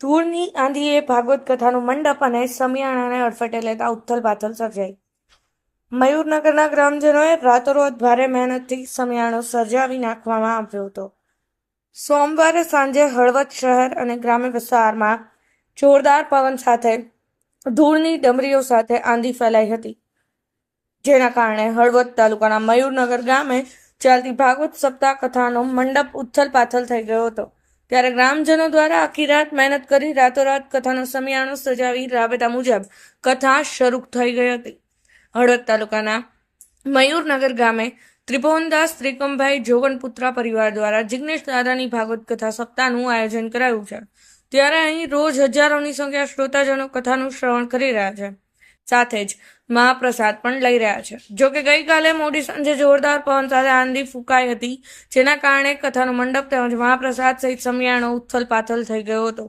ધૂળની આંધીએ ભાગવત કથાનું મંડપ અને સમિયાણાને અડફેટે લેતા ઉથલ પાથલ સર્જાઈ. મયુરનગરના ગ્રામજનોએ રાતોરાત ભારે મહેનતથી સમિયાણો સર્જાવી નાખવામાં આવ્યો હતો. સોમવારે સાંજે હળવદ શહેર અને ગ્રામ્ય વિસ્તારમાં જોરદાર પવન સાથે ધૂળની ડમરીઓ સાથે આંધી ફેલાઈ હતી. જેના કારણે હળવદ તાલુકાના મયુરનગર ગામે ચાલતી ભાગવત સપ્તાહ કથાનો મંડપ ઉથલ પાથલ થઈ ગયો હતો. ત્યારે ગ્રામજનો દ્વારા આખી રાત મહેનત કરી રાતોરાત કથાનો સમિયાણો સજાવી રાબેતા મુજબ કથા શરૂ થઈ ગઈ હતી. હળવદ તાલુકાના મયુરનગર ગામે ત્રિભુવનદાસ ત્રિકમભાઈ જોગનપુત્રા પરિવાર દ્વારા જિગ્નેશ દાદાની ભાગવત કથા સપ્તાહનું આયોજન કરાયું છે. ત્યારે અહીં રોજ હજારોની સંખ્યા શ્રોતાજનો કથાનું શ્રવણ કરી રહ્યા છે. સાથે જ મહાપ્રસાદ પણ લઈ રહ્યા છે. જો કે ગઈકાલે મોડી સાંજે જોરદાર પવન સાથે આંધી ફૂંકાઈ હતી, જેના કારણે કથાનો મંડપ તેમજ મહાપ્રસાદ સહિત સમિયાણો ઉથલ પાથલ થઈ ગયો હતો.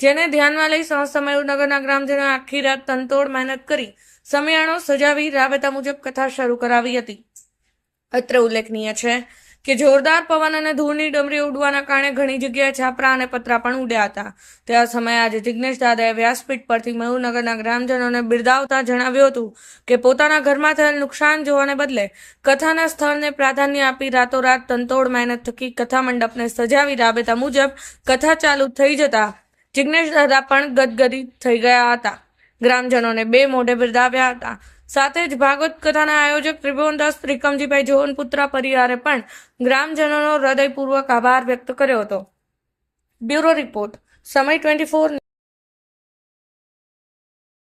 જેને ધ્યાનમાં લઈ સમસ્ત મયુરનગરના ગ્રામજનો આખી રાત તનતોડ મહેનત કરી સમિયાણો સજાવી રાબેતા મુજબ કથા શરૂ કરાવી હતી. અત્રે ઉલ્લેખનીય છે કે જોરદાર પવન અને ધૂળની ડમરી ઉડવાના કારણે ઘણી જગ્યાએ છાપરા અને પતરા પણ ઉડ્યા હતા. તે આ સમયે આજે જિગ્નેશ દાદાએ વ્યાસપીઠ પરથી મયુરનગરના ગ્રામજનોને બિરદાવતા જણાવ્યું હતું કે પોતાના ઘરમાં થયેલ નુકસાન જોવાને બદલે કથાના સ્થળને પ્રાધાન્ય આપી રાતોરાત તંતોડ મહેનત થકી કથા મંડપને સજાવી રાબેતા મુજબ કથા ચાલુ થઈ જતા જિગ્નેશ દાદા પણ ગદગદિત થઈ ગયા હતા. ગ્રામજનોને બે મોઢે બિરદાવ્યા હતા. સાથે જ ભાગવત કથાના આયોજક ત્રિભુવનદાસ ત્રિકમજીભાઈ જોહનપુત્રા પરિવારે પણ ગ્રામજનોનો હૃદયપૂર્વક આભાર વ્યક્ત કર્યો હતો. Bureau report. સમય ટ્વેન્ટી ફોર